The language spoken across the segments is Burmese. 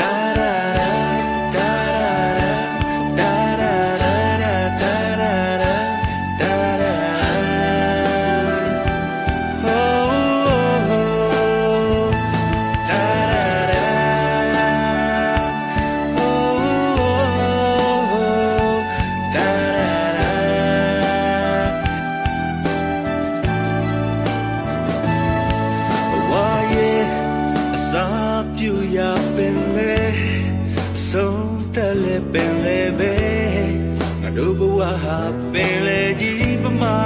사랑 ပင်လေပဲငါတို့ဘဝဟာပင်လေကြီးပမာ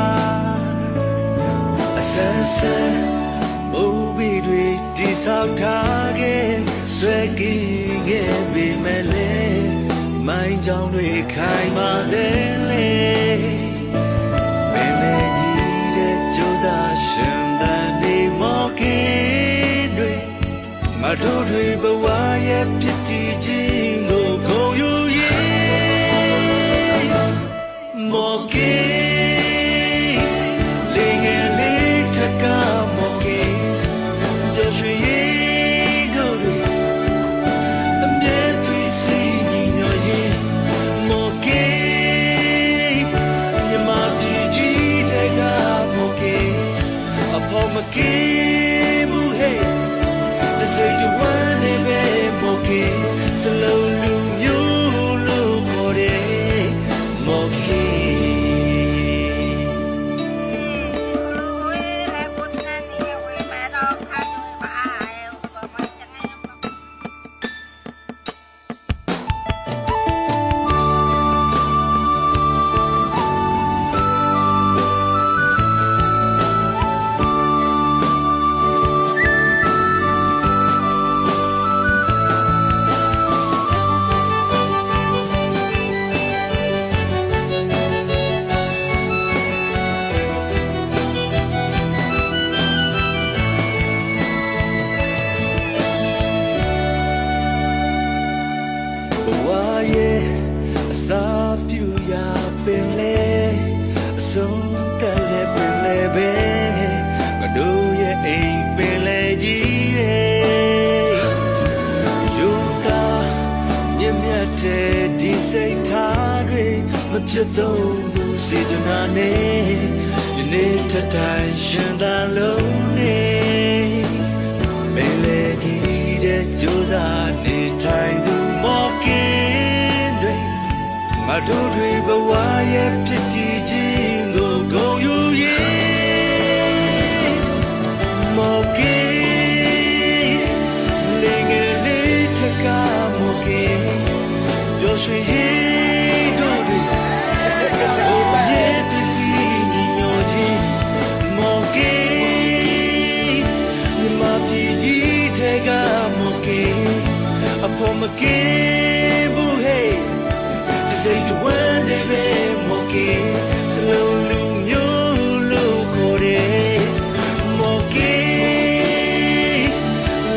အဆန်းဆန်းမိုးဘီတွေတိဆောက်ထားခဲ့ဆွဲကြည့်ခဲ့ပေမဲ့လေမိုင်းကြောင်တွေခိုင်ပါစေလေပင်လေကြီးတဲ့ကြိုးစားရှင်သန်နေမော်ကင်းတွေမတို့တွေဘဝရဲ့ဖြစ်တည်ခြင်း ဖို့မကေဘူးဟဲ့တစိတ်တဝမ်းနဲ့ပဲမို့ကေစလုံးလူမျိုးလို့ခေါ်တယ်မို့ကေဝေး စိတ်ထားတွေမဖြစ်တော့ဘူးစေတနာနဲ့ယနေ့ထတိုင်းရှင်သာလုံးနဲ့မင်းလေကြီးတဲ့ကြိုးစားနေထိုင်သူမော်ကင်းတွေငါတို့တွေဘဝရဲ့ဖြစ်တည်ခြင်း ပျော်ရွှင်ရင်တို့တွေ Oh, yeah, this is your dream. Monkey, ni ma pi ji the ga monkey. Upon my game, boo hey. To say the one day, be monkey. Slow lu nyo lu kore. Monkey,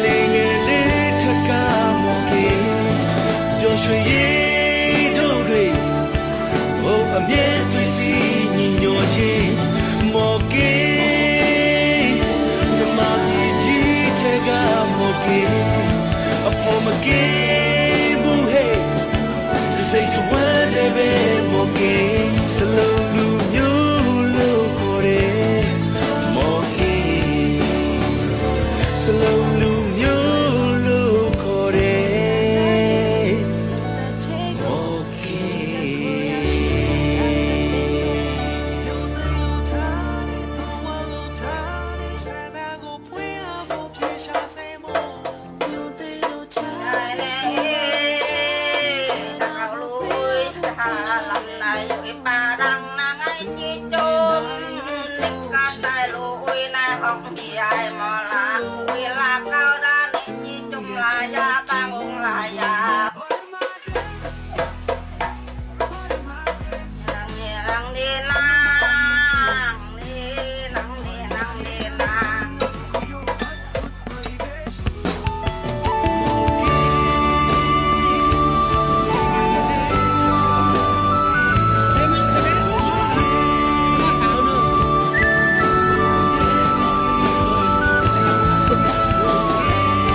ling a little ga monkey. ပျော်ရွှင်ရေး မော်ကေအဖို့ 吧